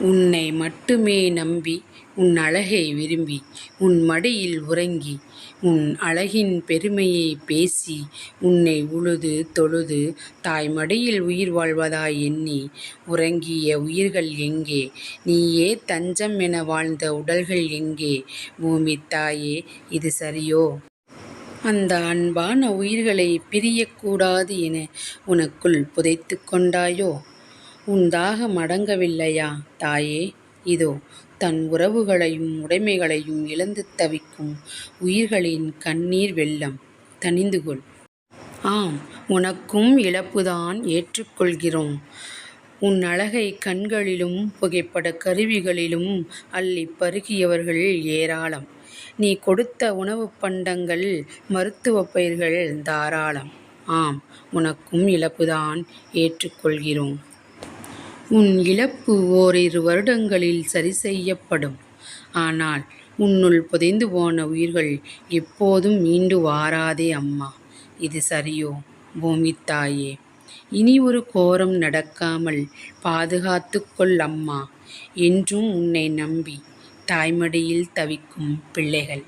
உன்னை மட்டுமே நம்பி உன் அழகை விரும்பி உன் மடியில் உறங்கி உன் அழகின் பெருமையைப் பேசி உன்னை உழுது தொழுது தாய் மடியில் உயிர் வாழ்வதாய் எண்ணி உறங்கிய உயிர்கள் எங்கே? நீயே தஞ்சம் என வாழ்ந்த உடல்கள் எங்கே? பூமி தாயே இது சரியோ? அந்த அன்பான உயிர்களை பிரியக்கூடாது என உனக்குள் புதைத்துக் கொண்டாயோ? உன் தாகம் அடங்கவில்லையா தாயே? இதோ தன் உறவுகளையும் உடைமைகளையும் இழந்து தவிக்கும் உயிர்களின் கண்ணீர் வெள்ளம். தணிந்து கொள். ஆம் உனக்கும் இழப்புதான் ஏற்றுக்கொள்கிறோம். உன் அழகை கண்களிலும் புகைப்படக் கருவிகளிலும் அள்ளி பருகியவர்கள் ஏராளம். நீ கொடுத்த உணவுப் பண்டங்கள் மருத்துவப் பயிர்கள் தாராளம். ஆம் உனக்கும் இழப்புதான் ஏற்றுக்கொள்கிறோம். உன் இழப்பு ஓரிரு வருடங்களில் சரி செய்யப்படும். ஆனால் உன்னுள் புதைந்து போன உயிர்கள் எப்போதும் மீண்டு வாராதே அம்மா. இது சரியோ பூமி தாயே. இனி ஒரு கோரம் நடக்காமல் பாதுகாத்து கொள் அம்மா. என்றும் உன்னை நம்பி தாய்மடியில் தவிக்கும் பிள்ளைகள்.